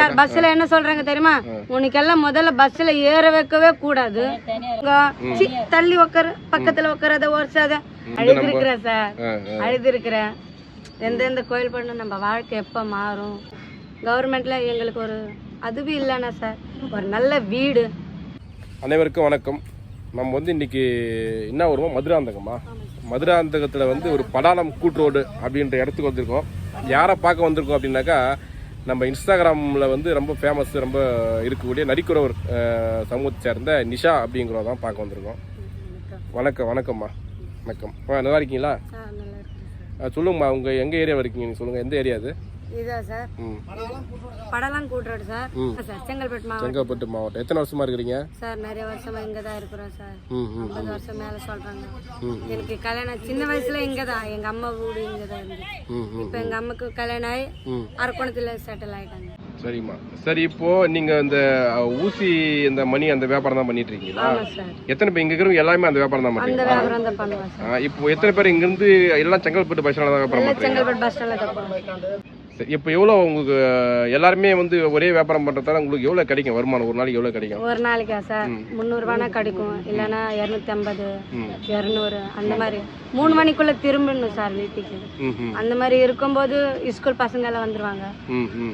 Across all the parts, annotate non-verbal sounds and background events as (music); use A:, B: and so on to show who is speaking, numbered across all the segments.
A: Sir பஸ்ல என்ன சொல்றாங்க தெரியுமா? உனக்கெல்லாம் முதல்ல பஸ்ல ஏற வைக்கவே கூடாது. தள்ளி உக்கார பக்கத்துல உட்காராத ஒரசாத அழுது இருக்கிறேன் சார்.
B: ஆ,
A: அழுது இருக்கிறேன் எந்தெந்த கோயில் பண்ண நம்ம வாழ்க்கை எப்ப மாறும்? கவர்மெண்ட்ல எங்களுக்கு ஒரு அதுவும் இல்லைன்னா சார் ஒரு நல்ல வீடு.
B: அனைவருக்கும் வணக்கம். நம்ம வந்து இன்னைக்கு என்ன வருவோம் மதுராந்தகமா? மதுராந்தகத்தில் வந்து ஒரு படாலம் கூட்ரோடு அப்படின்ற இடத்துக்கு வந்திருக்கோம். யாரை பார்க்க வந்திருக்கோம் அப்படின்னாக்கா நம்ம இன்ஸ்டாகிராமில் வந்து ரொம்ப ஃபேமஸ் ரொம்ப இருக்கக்கூடிய நரிக்குறவர் சமூகத்தை சேர்ந்த நிஷா அப்படிங்கிறத தான் பார்க்க வந்திருக்கோம். வணக்கம். வணக்கம்மா. வணக்கம். ஆ நல்லா இருக்கீங்களா சொல்லுங்கம்மா உங்கள் எங்கள் ஏரியாவில் இருக்கீங்க நீங்கள் சொல்லுங்கள் எந்த ஏரியா அது?
A: இதா சார். படலாம் கூட்டுறோடு சார். செங்கல்பட்டு மாவட்டம்.
B: செங்கல்பட்டு மாவட்டம். எத்தனை வருஷமா இருக்கிறீங்க?
A: சார் நிறைய வருஷமா இங்க தான் இருக்கிறோம் சார். ஐம்பது வருஷம் மேல சொல்றாங்க.
B: ம்.
A: எனக்கு கல்யாணம் சின்ன வயசுல இங்க தான் எங்க அம்மா வீடு இங்க தான் இருந்துச்சு இப்ப எங்க அம்மாக்கு கல்யாணம் ஆகி அரக்கோணத்துல செட்டில் ஆயிட்டாங்க.
B: சரிம்மா. சரி இப்போ நீங்க இந்த ஊசி இந்த மணி அந்த வியாபாரம் தான் பண்ணிட்டு இருக்கீங்களா எத்தனை பேர் இங்க இருக்கிறவங்க எல்லாமே அந்த வியாபாரம் தான் ஆ, இப்போ எத்தனை பேர் இங்க இருந்து எல்லாம் செங்கல்பட்டு பஸ் ஸ்டாண்ட்ல தான் வியாபாரம் பண்றீங்க? சரி இப்போ எவ்வளவு உங்களுக்கு எல்லாருமே வந்து ஒரே வியாபாரம் பண்றதால உங்களுக்கு எவ்வளவு கிடைக்கும்? வருமானம் ஒரு நாளைக்கு எவ்வளவு கிடைக்கும்?
A: ஒரு நாளைக்கா சார்? முந்நூறுபானா கிடைக்கும். இல்லைன்னா இரநூத்தி ஐம்பது. இரநூறு அந்த மாதிரி. மூணு மணிக்குள்ள திரும்பணும் சார் வீட்டுக்கு. அந்த மாதிரி இருக்கும்போது ஸ்கூல் பசங்க எல்லாம் வந்துருவாங்க.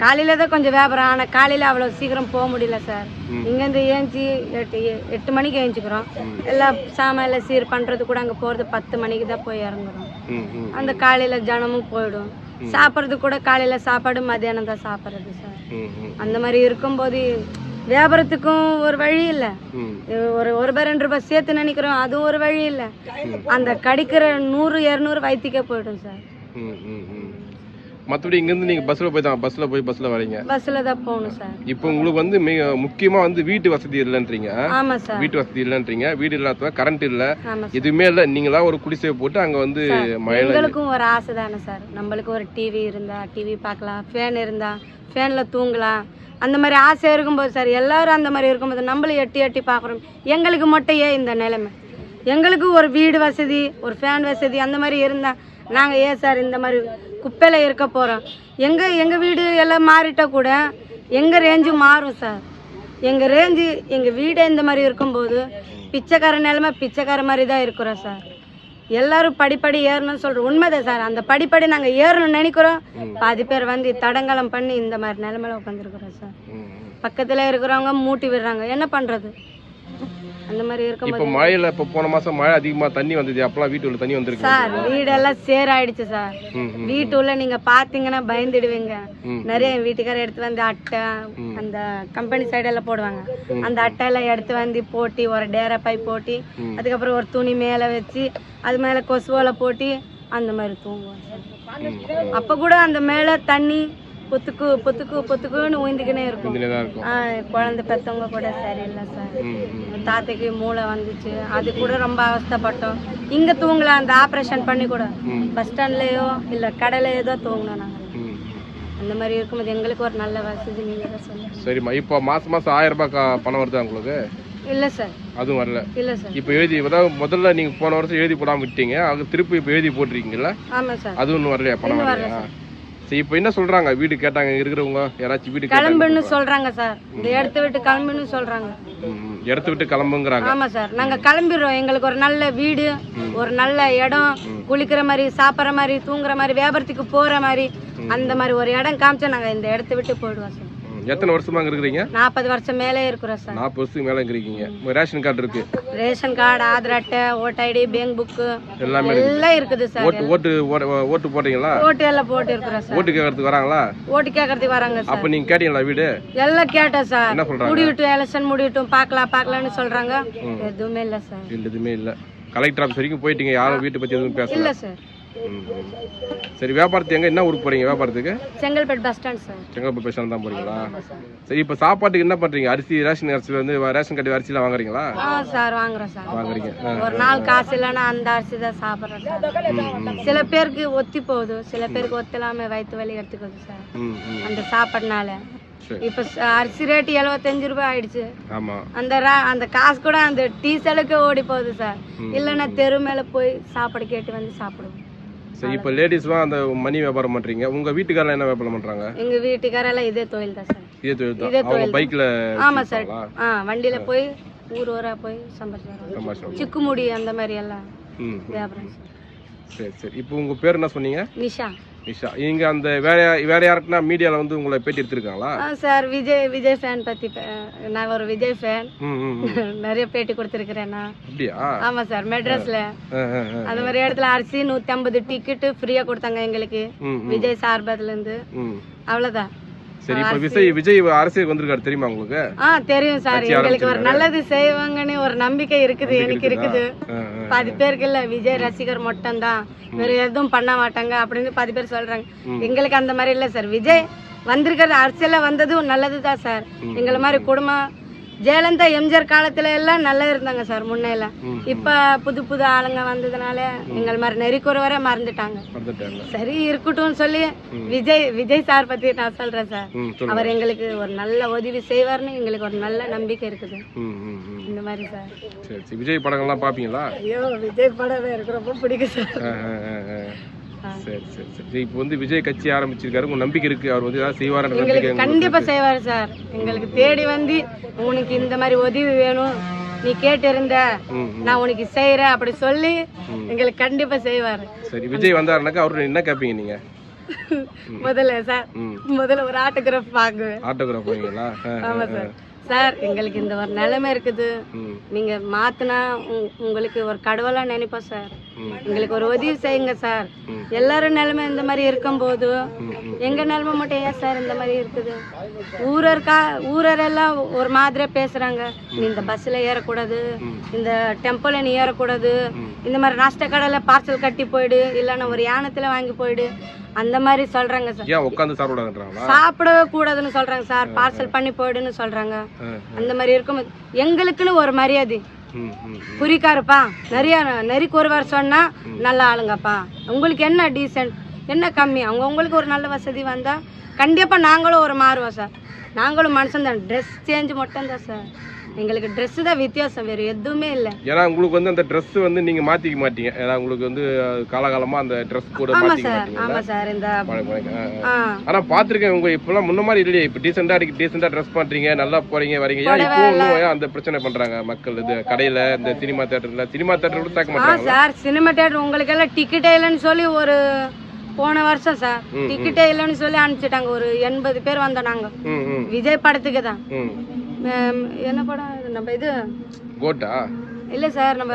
A: காலையில தான் கொஞ்சம் வியாபாரம் ஆனால் காலையில அவ்வளோ சீக்கிரம் போக முடியல சார். இங்கேருந்து ஏஞ்சி எட்டு எட்டு மணிக்கு ஏஞ்சிக்கிறோம். எல்லாம் சாமான் எல்லாம் சீர் பண்ணுறது கூட அங்கே போகிறது பத்து மணிக்கு தான் போய் இறங்குறோம். அந்த காலையில ஜனமும் போயிடும். சாப்பிட்றது கூட காலையில சாப்பாடு மத்தியானம் தான் சாப்பிட்றது சார். அந்த மாதிரி இருக்கும்போது வியாபாரத்துக்கும் ஒரு வழி இல்லை. ஒரு ஒரு ரூபாய் ரெண்டு ரூபாய் சேர்த்து நினைக்கிறோம் அதுவும் ஒரு வழி இல்லை. அந்த கடிக்கிற நூறு இரநூறு வயிற்றுக்கே போயிடும் சார்.
B: மற்றபடி இங்கேருந்து நீங்கள் பஸ்ஸில் போய் தான் பஸ்ஸில் போய் பஸ்ஸில் வரீங்க.
A: பஸ்ஸில் தான் போகணும் சார்
B: இப்போ உங்களுக்கு வந்து மிக முக்கியமாக வந்து வீட்டு வசதி இல்லைன்றீங்க.
A: ஆமாம் சார்
B: வீட்டு வசதி இல்லைன்றீங்க. வீடு இல்லாத கரண்ட் இல்லை. எதுவுமே இல்லை. நீங்களா ஒரு குடிசையை போட்டு அங்கே வந்து
A: எங்களுக்கும் ஒரு ஆசை தானே சார் நம்மளுக்கு ஒரு டிவி இருந்தா டிவி பார்க்கலாம். ஃபேன் இருந்தா ஃபேனில் தூங்கலாம். அந்த மாதிரி ஆசை இருக்கும்போது சார் எல்லாரும் அந்த மாதிரி இருக்கும்போது நம்மளும் எட்டி எட்டி பார்க்குறோம். எங்களுக்கு மட்டும் ஏன் இந்த நிலைமை? எங்களுக்கு ஒரு வீடு வசதி ஒரு ஃபேன் வசதி அந்த மாதிரி இருந்தா நாங்கள் ஏன் சார் இந்த மாதிரி குப்பையில் இருக்க போகிறோம் எங்கள் எங்கள் வீடு எல்லாம் மாறிட்டா கூட எங்கள் ரேஞ்சு மாறும் சார். எங்கள் ரேஞ்சு எங்கள் வீடே இந்த மாதிரி இருக்கும்போது பிச்சைக்கார நிலைமை பிச்சைக்கார மாதிரி தான் இருக்கிறோம் சார். எல்லாரும் படிப்படி ஏறணும்னு சொல்கிறோம் உண்மைதான் சார். அந்த படிப்படி நாங்கள் ஏறணும்னு நினைக்கிறோம். பாதி பேர் வந்து தடங்கலம் பண்ணி இந்த மாதிரி நிலைமையில உட்காந்துருக்குறோம் சார். பக்கத்தில் இருக்கிறவங்க மூட்டி விடுறாங்க. என்ன பண்ணுறது அந்த மாதிரி இருக்கும்போது
B: இப்போ மழையில இப்போ போன மாசம் மழை அதிகமா தண்ணி வந்தது. அப்பெல்லாம் வீட்டுல தண்ணி வந்திருக்கு
A: சார் வீடெல்லாம் சேராயிடுச்சு சார். வீட்டுள்ள நீங்க பாத்தீங்கன்னா பயந்துடுவீங்க. நிறைய வீட்டுக்காரர் எடுத்து வந்து அட்டை அந்த கம்பெனி சைடெல்லாம் போடுவாங்க. அந்த அட்டை எல்லாம் எடுத்து வந்து போட்டி ஒரு டேரை பை போட்டி அதுக்கப்புறம் ஒரு துணி மேல வச்சு அது மேல கொசுவோல போட்டி அந்த மாதிரி தூங்குவோம் அப்ப கூட அந்த மேல தண்ணி பொத்துக்கு பொத்துக்கு பொத்துக்குன்னு ஊந்திக்கினே இருக்கும். குழந்தை பெத்தவங்க கூட சரியில்லை சார். தாத்தைக்கு மூளை வந்துச்சு. அது கூட ரொம்ப அவஸ்தைப்பட்டோம். இங்க தூங்கலாம் அந்த ஆப்ரேஷன் பண்ணி கூட. பஸ் ஸ்டாண்ட்லயோ இல்ல கடையிலயோ தான் தூங்கணும் நாங்க.
B: ம்.
A: அந்த மாதிரி இருக்கும்போது எங்களுக்கு ஒரு நல்ல வசதி நீங்க தான் சொல்லுங்க.
B: சரிம்மா. இப்போ மாசம் மாசம் ஆயிரம் ரூபாய் பணம் வருதா உங்களுக்கு?
A: இல்ல சார்.
B: அதுவும் வரல.
A: இல்ல சார்.
B: இப்போ எழுதி அதாவது முதல்ல நீங்க போன வருஷம் எழுதி போடாம விட்டீங்க. அது திருப்பி இப்போ எழுதி போட்டிருக்கீங்கல்ல?
A: ஆமா சார்.
B: அது ஒன்றும் வரலையா? பணம் வரலையா? சரி இப்போ என்ன சொல்றாங்க? வீடு கேட்டாங்க இருக்கிறவங்க யாராச்சும் வீடு
A: கிளம்புன்னு சொல்றாங்க சார். இந்த இடத்த விட்டு கிளம்புன்னு சொல்றாங்க.
B: இடத்த விட்டு கிளம்புங்கிறாங்க.
A: ஆமா சார். நாங்க கிளம்பிடுறோம். எங்களுக்கு ஒரு நல்ல வீடு ஒரு நல்ல இடம் குளிக்கிற மாதிரி சாப்பிட்ற மாதிரி தூங்குற மாதிரி வியாபாரத்துக்கு போற மாதிரி அந்த மாதிரி ஒரு இடம் காமிச்சா நாங்க இந்த இடத்த விட்டு போயிடுவோம் சார்.
B: எத்தனை வருஷமா அங்க இருக்கிறீங்க?
A: நாற்பது வருஷம் மேலே இருக்கிறோம் சார்.
B: நாற்பது வருஷத்துக்கு மேல உங்க ரேஷன் கார்டு இருக்கு.
A: ரேஷன் கார்டு ஆதார் அட்டை ஓட்டு ஐடி பேங்க் புக்கு
B: எல்லாமே
A: எல்லாம் இருக்குது சார்.
B: ஓட்டு ஓட்டு ஓட்டு- போட்டீங்களா?
A: ஓட்டு எல்லாம் போட்டு இருக்கிறோம் சார்.
B: ஓட்டு கேட்கறதுக்கு வராங்களா?
A: ஓட்டு கேட்கறதுக்கு வராங்க சார்.
B: அப்ப நீங்க கேட்டீங்களா வீடு?
A: எல்லாம் கேட்டேன் சார்.
B: என்ன சொல்றாங்க?
A: முடிவிட்டும் எலெக்ஷன் முடிவிட்டும் பார்க்கலாம் பார்க்கலாம்னு சொல்றாங்க. எதுவுமே இல்லை சார்.
B: எதுவுமே இல்ல. கலெக்டர் ஆஃபீஸ் வரைக்கும் போயிட்டீங்க. யாரும் வீட்டை பத்தி எதுவும் பேசல.
A: இல்லை சார்.
B: சரி வியாபாரத்துக்கு எங்க என்ன ஊருக்கு போறீங்க வியாபாரத்துக்கு?
A: Chengalpet bus stand sir
B: Chengalpattu பேசணும் தான் போறீங்களா? சரி இப்ப சாப்பாட்டுக்கு என்ன பண்றீங்க? அரிசி ரேஷன் அரிசி வந்து ரேஷன் கட்டி அரிசிலாம் வாங்குறீங்களா?
A: ஆ சார் வாங்குறோம் சார்
B: வாங்குறீங்க.
A: ஒரு நாள் காசு இல்லைன்னா அந்த அரிசி தான் சாப்பிட்றோம் சில பேருக்கு ஒத்தி போகுது. சில பேருக்கு ஒத்தலாம வயிற்று வலி எடுத்துக்குது சார் அந்த சாப்பாடுனால. இப்போ அரிசி ரேட்டு எழுபத்தஞ்சு ரூபாய் ஆயிடுச்சு. அந்த அந்த காசு கூட அந்த டீ செலுக்கு ஓடி போகுது சார் இல்லைன்னா தெரு மேலே போய் சாப்பாடு கேட்டு வந்து சாப்பிடுவோம்.
B: சரி இப்போ லேடிஸ்லாம் அந்த மணி வியாபாரம் பண்றீங்க. உங்க வீட்டுக்காரங்க என்ன வியாபாரம் பண்றாங்க?
A: எங்கள் வீட்டுக்காரெல்லாம் இதே தொழில் தான் சார்.
B: இதே தொழில் தான். அவங்க பைக்ல
A: ஆமா சார். ஆ வண்டியில போய் ஊர் ஊரா போய் சம்பாதிச்சு சிக்குமுடி அந்த மாதிரி எல்லாம் வியாபாரம் சார்.
B: சரி சரி. இப்போ உங்க பேர் என்ன சொன்னீங்க?
A: நிஷா.
B: நிஷா நீங்க அந்த வேற வேற யாருக்குன்னா மீடியால வந்து உங்களை பேட்டி எடுத்திருக்காங்களா?
A: ஆ சார் விஜய் விஜய் ஃபேன் பத்தி நான் ஒரு விஜய் ஃபேன். (laughs) நிறைய பேட்டி கொடுத்துருக்கிறேன்
B: அப்படியா?
A: ஆமா சார் மெட்ராஸ்ல. அந்த மாதிரி இடத்துல அரிசி நூத்தி ஐம்பது டிக்கெட்டு ஃப்ரீயா கொடுத்தாங்க எங்களுக்கு. விஜய் சார்பதுல இருந்து. அவ்வளவுதான்.
B: சரி இப்போ விஜய் விஜய் அரசியல் வந்திருக்காரு தெரியுமா உங்களுக்கு?
A: ஆ தெரியும் சார். எங்களுக்கு ஒரு நல்லது செய்வாங்கன்னு ஒரு நம்பிக்கை இருக்குது எனக்கு இருக்குது. பாதி பேருக்கு இல்ல விஜய் ரசிகர் மட்டும்தான் வேற எதுவும் பண்ண மாட்டாங்க அப்படின்னு பாதி பேர் சொல்றாங்க. எங்களுக்கு அந்த மாதிரி இல்ல சார். விஜய் வந்திருக்கிறது அரசியல்ல வந்ததும் நல்லதுதான் சார். எங்களை மாதிரி குடும்பம் ஜெயலலிதா எம்ஜிஆர் காலத்துல எல்லாம் நல்லா இருந்தாங்க சார் முன்னையில.
B: ம்.
A: இப்ப புது புது ஆளுங்க வந்ததுனால எங்கள் மாதிரி நெறிக்குறவரை மறந்துட்டாங்க.
B: மறந்துட்டாங்க.
A: சரி இருக்கட்டும்னு சொல்லி விஜய் விஜய் சார் பத்தி நான் சொல்றேன் சார். அவர் எங்களுக்கு ஒரு நல்ல உதவி செய்வார்னு எங்களுக்கு ஒரு நல்ல நம்பிக்கை இருக்குது. இந்த மாதிரி சார்.
B: விஜய் படங்கள்லாம் பார்ப்பீங்களா
A: ஐயோ விஜய் படம் எனக்கு ரொம்ப பிடிக்கும் சார்.
B: சரி சரி சரி. இப்போ வந்து விஜய் கட்சி ஆரம்பிச்சிருக்காரு. உங்க நம்பிக்கை இருக்கு. அவர் வந்து ஏதாவது செய்வார்
A: எங்களுக்கு கண்டிப்பா செய்வார் சார். எங்களுக்கு தேடி வந்து உனக்கு இந்த மாதிரி உதவி வேணும். நீ கேட்டு இருந்த
B: ம்,
A: நான் உனக்கு செய்யறேன் அப்படி சொல்லி எங்களுக்கு கண்டிப்பா செய்வார்.
B: சரி விஜய் வந்தாருனாக்கா அவரு என்ன கேட்பீங்க நீங்க?
A: முதல்ல சார் முதல்ல ஒரு ஆட்டோகிராஃப் வாங்குவேன்.
B: ஆட்டோகிராஃப் ஆ,
A: ஆமா சார். சார் எங்களுக்கு இந்த ஒரு நிலைமை இருக்குது. நீங்க மாத்தினா உங்களுக்கு ஒரு கடவுளா நினைப்போம் சார். எங்களுக்கு ஒரு உதவி செய்யுங்க சார். எல்லாரும் நிலைமை இந்த மாதிரி இருக்கும்போது
B: ம், ம்.
A: எங்க நிலைமை மட்டும் ஏன் சார் இந்த மாதிரி இருக்குது? ஊரர்க்கா ஊரரெல்லாம் ஒரு மாதிரியா பேசுறாங்க. நீ இந்த பஸ்ல ஏறக்கூடாது இந்த டெம்போல நீ ஏறக்கூடாது இந்த மாதிரி நாஷ்ட கடையில பார்சல் கட்டி போயிடு இல்லைன்னா ஒரு யானத்துல வாங்கி போயிடு. அந்த மாதிரி சொல்றாங்க சார்.
B: உட்காந்து சாப்பிடாதுன்றாங்களா
A: சாப்பிடவே கூடாதுன்னு சொல்றாங்க சார். பார்சல் பண்ணி போயிடுன்னு சொல்றாங்க. அந்த மாதிரி இருக்கும் எங்களுக்குன்னு ஒரு மரியாதை. குறிக்காருப்பா நிறைய நெறி கூறுவார் சொன்னா நல்ல ஆளுங்கப்பா. உங்களுக்கு என்ன டீசென்ட் என்ன கம்மி? அவங்க உங்களுக்கு ஒரு நல்ல வசதி வந்தா கண்டிப்பா நாங்களும் ஒரு மாறுவோம் சார் நாங்களும் மனுஷன் தான். ட்ரெஸ் சேஞ்ச் மட்டும் தான் சார் எங்களுக்கு Dress தான் வித்தியாசம் வேறு எதுவுமே இல்லை.
B: ஏன்னா உங்களுக்கு வந்து அந்த Dress வந்து நீங்க மாத்திக்க மாட்டீங்க. ஏன்னா உங்களுக்கு வந்து காலகாலமா அந்த Dress கூட
A: ஆமா சார் ஆமா சார் இந்த
B: ஆனா பாத்திருக்கேன் உங்க இப்பெல்லாம் முன்ன மாதிரி இல்லையே. இப்ப டீசெண்டா இருக்கு டீசெண்டா ட்ரெஸ் பண்றீங்க நல்லா போறீங்க வரீங்க. ஏன் இப்போ அந்த பிரச்சனை பண்றாங்க மக்கள்? இது கடையில இந்த சினிமா தேட்டர்ல சினிமா தேட்டர் கூட சேர்க்க மாட்டாங்க
A: சார் சினிமா தேட்டர் உங்களுக்கு எல்லாம் டிக்கெட்டே இல்லைன்னு சொல்லி ஒரு போன வருஷம் சார் டிக்கெட்டே இல்லைன்னு சொல்லி அனுப்பிச்சிட்டாங்க. ஒரு எண்பது பேர் வந்தோம் நாங்க. விஜய் படத்துக்கு தான். என்ன படம்? இது? நம்ம இது
B: கோட்டா?
A: இல்லை சார் நம்ம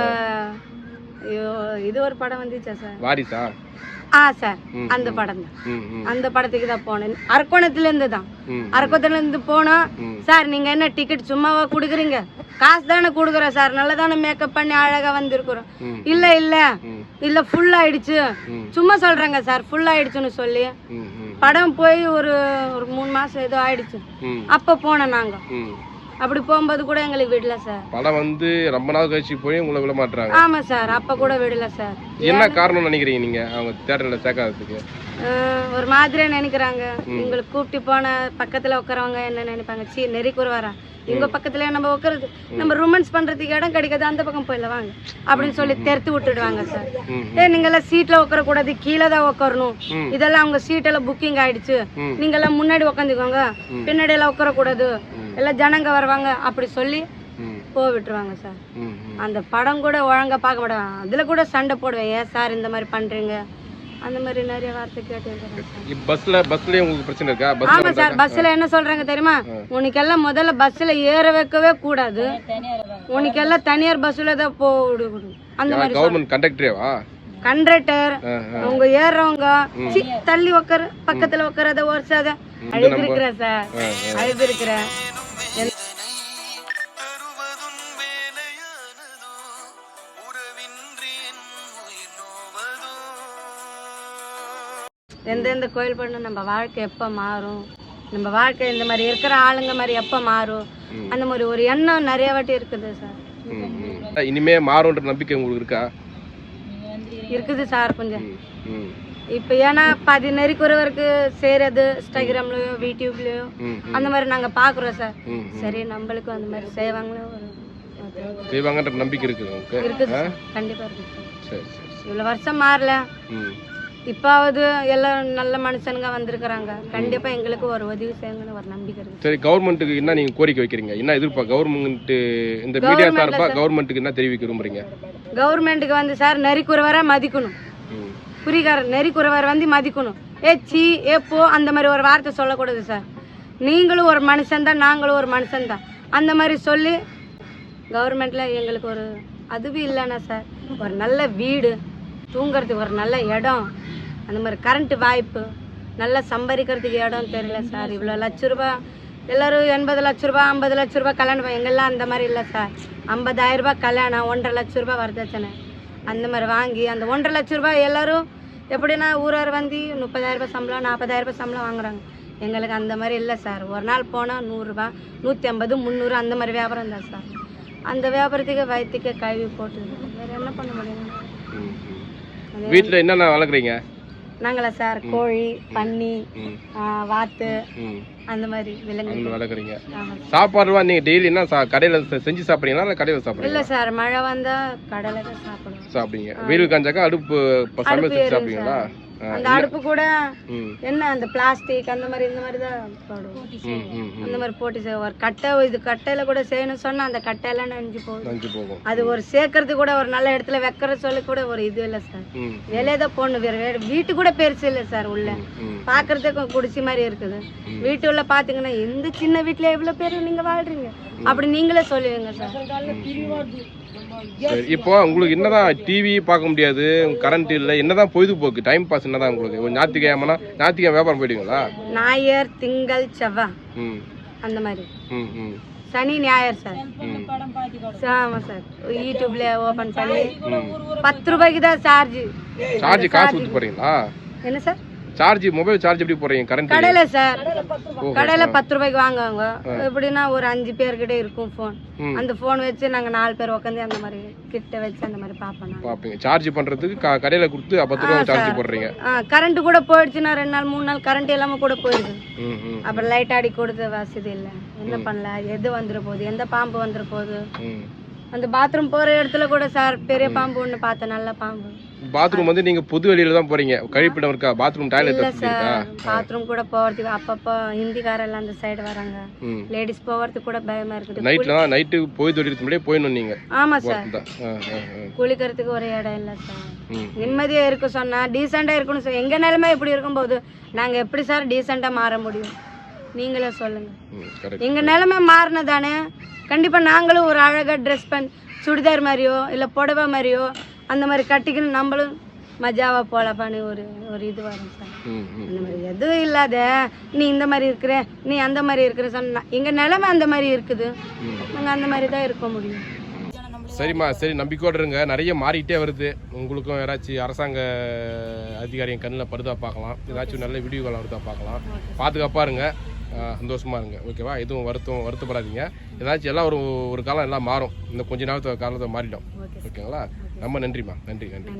A: ஐயோ இது ஒரு படம் வந்துச்சா சார்?
B: வாரிசா?
A: ஆ சார் அந்த படம் தான்.
B: ம் ம்.
A: அந்த படத்துக்கு தான் போனேன். அரக்கோணத்துலேருந்து தான்.
B: ம்
A: அரக்கோணத்துலேருந்து போனோம் சார் நீங்கள் என்ன டிக்கெட் சும்மாவா கொடுக்குறீங்க? காசு தானே கொடுக்குறோம் சார். நல்லா தானே மேக்கப் பண்ணி அழகாக வந்திருக்கிறோம்.
B: ம்.
A: இல்லை இல்லை.
B: ம்.
A: இல்லை ஃபுல் ஆயிடுச்சு.
B: ம்.
A: சும்மா சொல்கிறாங்க சார். ஃபுல் ஆயிடுச்சுன்னு சொல்லி.
B: ம் ம்.
A: படம் போய் ஒரு ஒரு மூணு மாதம் ஏதோ ஆயிடுச்சு.
B: ம்.
A: அப்போ போனோம் நாங்கள்
B: ம்.
A: அப்படி போகும்போது கூட எங்களுக்கு விடல சார்.
B: படம் வந்து ரொம்ப நாள் கழிச்சு போய் உங்களை விட மாட்டாங்க
A: ஆமாம் சார் அப்போ கூட விடல சார்.
B: என்ன காரணம் நினைக்கிறீங்க நீங்க? அவங்க தேட்டர்ல சேர்க்காததுக்கு.
A: ஒரு மாதிரியா நினைக்கிறாங்க. எங்களுக்கு கூப்பிட்டு போன பக்கத்துல உட்காரவங்க என்ன நினைப்பாங்க? சீ நெறிக்குற வரா? எங்க பக்கத்துல நம்ம உட்காருது நம்ம ரொமான்ஸ் பண்றதுக்கு இடம் கிடைக்காது. அந்த பக்கம் போயிடல வாங்க. அப்படின்னு சொல்லி தெருத்து விட்டுடுவாங்க சார். ஏ நீங்க எல்லாம் சீட்ல உட்கார கூடாது கீழே தான் உட்காரணும். இதெல்லாம் அவங்க சீட் எல்லாம் புக்கிங் ஆயிடுச்சு. நீங்க எல்லாம் முன்னாடி உட்காந்துக்கோங்க. பின்னாடி எல்லாம் உட்கார கூடாது எல்லாம் ஜனங்க வருவாங்க. அப்படி சொல்லி
B: ம்.
A: போ விட்டுருவாங்க சார். அந்த படம் கூட ஒழுங்கா பார்க்க மாட்டேன் அதுல கூட சண்டை போடுவேன். ஏன் சார் இந்த மாதிரி பண்றீங்க? அந்த மாதிரி நிறைய வார்த்தை கேட்டு
B: பஸ்ல பஸ்லயே உங்களுக்கு பிரச்சனை இருக்கா?
A: ஆமா சார் பஸ்ல என்ன சொல்றாங்க தெரியுமா? உனக்கெல்லாம் முதல்ல பஸ்ல ஏற வைக்கவே கூடாது. உனக்கெல்லாம் தனியார் பஸ்ல தான் போடுது அந்த மாதிரி
B: கவர்மெண்ட் கண்டக்டரேவா
A: கண்டக்டர் அவங்க ஏறுறவங்க சீ, தள்ளி உட்கார பக்கத்துல உட்காரத ஒருசாத அழுது இருக்கிறேன் சார். அழுது இருக்கிறேன் எந்தெந்த கோயில் பண்ண நம்ம வாழ்க்கை எப்போ மாறும்? நம்ம வாழ்க்கை இந்த மாதிரி இருக்கிற ஆளுங்க மாதிரி எப்போ மாறும்? அந்த மாதிரி ஒரு எண்ணம் நிறைய வாட்டி இருக்குது சார்.
B: இனிமே மாறும்ன்ற நம்பிக்கை உங்களுக்கு இருக்கா?
A: இருக்குது சார் கொஞ்சம். இப்போ ஏன்னா பாதி நெறிக்குறவருக்கு செய்கிறது இன்ஸ்டாகிராம்லயோ யூடியூப்லயோ அந்த மாதிரி நாங்கள் பார்க்குறோம் சார். சரி நம்மளுக்கும் அந்த மாதிரி செய்வாங்களோ
B: செய்வாங்கன்ற நம்பிக்கை இருக்குது
A: இருக்குது சார். கண்டிப்பாக இருக்குது சார்.
B: சரி சரி சரி.
A: இவ்வளோ வருஷம் மாறல. இப்பாவது எல்லாம் நல்ல மனுஷனுங்க வந்திருக்கிறாங்க. கண்டிப்பா எங்களுக்கு ஒரு உதவி செய்யுங்கன்னு ஒரு நம்பிக்கை இருக்கு.
B: சரி கவர்மெண்ட்டுக்கு என்ன நீங்க கோரிக்கை வைக்கிறீங்க? என்ன எதிர்ப்பா? கவர்மெண்ட் இந்த மீடியா சார்பா கவர்மெண்ட்டுக்கு என்ன தெரிவிக்க விரும்புறீங்க?
A: கவர்மெண்ட்டுக்கு வந்து சார் நெறிக்குறவரை மதிக்கணும். புரிகார நெறிக்குறவர் வந்து மதிக்கணும். ஏ சீ ஏ போ அந்த மாதிரி ஒரு வார்த்தை சொல்லக்கூடாது சார். நீங்களும் ஒரு மனுஷன்தான் நாங்களும் ஒரு மனுஷன்தான் அந்த மாதிரி சொல்லி கவர்மெண்ட்டில் எங்களுக்கு ஒரு அதுவும் இல்லைன்னா சார் ஒரு நல்ல வீடு தூங்குறதுக்கு ஒரு நல்ல இடம் அந்த மாதிரி கரண்ட்டு வாய்ப்பு நல்லா சம்பாதிக்கிறதுக்கு இடம் தெரியல சார் இவ்வளோ லட்ச ரூபா எல்லோரும் எண்பது லட்ச ரூபா ஐம்பது லட்ச ரூபா கல்யாணம் பண்ணி- எங்கெல்லாம் அந்த மாதிரி இல்லை சார் ஐம்பதாயிரம் ரூபா கல்யாணம் ஒன்றரை லட்ச ரூபா வரதட்சணை அந்த மாதிரி வாங்கி அந்த ஒன்றரை லட்ச ரூபாய் எல்லோரும் எப்படின்னா ஊரார் வந்து முப்பதாயிரம் சம்பளம் நாற்பதாயிரம் ரூபாய் சம்பளம் வாங்குறாங்க. எங்களுக்கு அந்த மாதிரி இல்லை சார் ஒரு நாள் போனால் நூறுரூபா நூற்றி ஐம்பது முந்நூறு அந்த மாதிரி வியாபாரம் தான் சார் அந்த வியாபாரத்துக்கு வயிற்றுக்கு கழுவி போட்டு வேறு என்ன பண்ண முடியும்?
B: வீட்டுல என்னென்ன வளர்க்குறீங்க?
A: நாங்களா சார் கோழி பன்னி வாத்து அந்த மாதிரி விலங்கு
B: வளர்க்குறீங்க. சாப்பாடுலாம் நீங்க டெய்லி என்ன சா கடையில் செஞ்சு சாப்பிட்றீங்களா இல்லை கடையில் சாப்பிட்றீங்களா?
A: இல்லை சார் மழை வந்தால் கடலை தான் சாப்பிடுவோம்.
B: சாப்பிடுங்க வெயில் காஞ்சாக்கா அடுப்பு சமையல் சாப்பிடுவீங்களா?
A: அந்த அடுப்பு கூட என்ன அந்த பிளாஸ்டிக் அந்த மாதிரி இந்த மாதிரி தான் போடுவோம். அந்த மாதிரி போட்டு ஒரு கட்டை இது கட்டையில கூட செய்யணும் சொன்னா அந்த கட்டையெல்லாம் நனைஞ்சு போகுது
B: நஞ்சு போகும்.
A: அது ஒரு சேர்க்கறதுக்கு கூட ஒரு நல்ல இடத்துல வைக்கிற சொல்லி கூட ஒரு இது இல்லை சார். வெளியே தான் போடணும். வேற வேற வீட்டு கூட பெருசு இல்லை சார் உள்ள.
B: ம்
A: பார்க்கறதுக்கு குடிசை மாதிரி இருக்குது. வீட்டு உள்ள பாத்தீங்கன்னா இந்த சின்ன வீட்டுல எவ்வளவு பேர் நீங்க வாழ்றீங்க? அப்படி நீங்களே சொல்லுவீங்க சார்.
B: இப்போ உங்களுக்கு என்னதான் டிவி பார்க்க முடியாது கரண்ட் இல்லை என்னதான் பொழுதுபோக்கு டைம் பாஸ் என்னதான் உங்களுக்கு? ஒரு ஞாயிற்றுக்கிழமைனா ஞாயிற்றுக்கிழமை வியாபாரம் போயிடுவீங்களா?
A: ஞாயிறு திங்கள் செவ்வாய் அந்த மாதிரி. சனி ஞாயிறு சார்.
B: ம்.
A: ஆமா சார். யூடியூப்ல ஓபன் பண்ணி பத்து ரூபாய்க்கு தான் சார்ஜ்
B: சார்ஜ் காசு ஊற்றி போடுறீங்களா?
A: என்ன சார்?
B: சார்ஜ் மொபைல் சார்ஜ் எப்படி போடுறீங்க? கரண்ட்
A: கடையில சார். கடையில பத்து ரூபாய்க்கு வாங்குவாங்க. எப்படின்னா ஒரு அஞ்சு பேர்கிட்ட இருக்கும் ஃபோன். அந்த ஃபோன் வச்சு நாங்க நாலு பேர் உட்காந்து அந்த மாதிரி கிட்ட வச்சு அந்த மாதிரி பார்ப்போம் நாங்க.
B: பார்ப்பீங்க. சார்ஜ் பண்ணுறதுக்கு க கடையில் கொடுத்து பத்து ரூபா சார்ஜ் போடுறீங்க.
A: கரண்ட் கூட போயிடுச்சுன்னா ரெண்டு நாள் மூணு நாள் கரண்ட் இல்லாம கூட போயிடுது. அப்புறம் லைட் அடி கொடுத்த வசதி இல்லை. என்ன பண்ணல? எது வந்துட போகுது? எந்த பாம்பு வந்துட போகுது? அந்த பாத்ரூம் போற இடத்துல கூட சார் பெரிய பாம்பு ஒண்ணு பார்த்தேன். நல்ல பாம்பு.
B: பாத்ரூம் வந்து நீங்கள் பொது வெளியில தான் போகிறீங்க கழிப்பிடம் இருக்கா? பாத்ரூம் டாய்லெட் இருக்கா?
A: பாத்ரூம் கூட போறதுக்கு அப்பப்போ ஹிந்திக்காரெல்லாம் அந்த சைடு வராங்க. லேடிஸ் போறதுக்கு கூட பயமா இருக்குது.
B: நைட்டில் தான் நைட்டு போய் தொழிலுக்கு முன்னாடியே போயிடணும் நீங்கள்
A: ஆமா சார். குளிக்கிறதுக்கு ஒரு இடம் இல்லை சார். நிம்மதியா இருக்க சொன்னா டீசெண்டா இருக்கணும் சார் எங்க நிலைமை இப்படி இருக்கும்போது நாங்க எப்படி சார் டீசெண்டா மாற முடியும்? நீங்களே சொல்லுங்க. எங்க நிலைமை மாறினதானே கண்டிப்பா நாங்களும் ஒரு அழகா ட்ரெஸ் பண்ணி சுடிதார் மாதிரியோ இல்ல புடவை மாதிரியோ அந்த மாதிரி கட்டிக்கணும் நம்மளும் மஜாவா போலப்பான்னு ஒரு ஒரு இது வரும் சார். அந்த மாதிரி எதுவும் இல்லாத நீ இந்த மாதிரி இருக்கிற நீ அந்த மாதிரி இருக்கிற சொன்னா எங்க நிலைமை அந்த மாதிரி இருக்குது. நாங்க அந்த மாதிரி தான் இருக்க முடியும்.
B: சரிம்மா சரி நம்பிக்கையோடு இருங்க. நிறைய மாறிக்கிட்டே வருது. உங்களுக்கும் யாராச்சும் அரசாங்க அதிகாரியின் கண்ணில் படுதா பார்க்கலாம். ஏதாச்சும் நல்ல வீடியோக்கள் வருதா பார்க்கலாம். பாதுகாப்பாக இருங்க. ஆஹ் சந்தோஷமா இருங்க. ஓகேவா எதுவும் வருத்தம் வருத்தப்படாதீங்க. ஏதாச்சும் எல்லாம் ஒரு ஒரு காலம் எல்லாம் மாறும். இந்த கொஞ்ச நாள் காலத்தை மாறிடும்.
A: ஓகே
B: ஓகேங்களா ரொம்ப நன்றிம்மா. நன்றி நன்றி.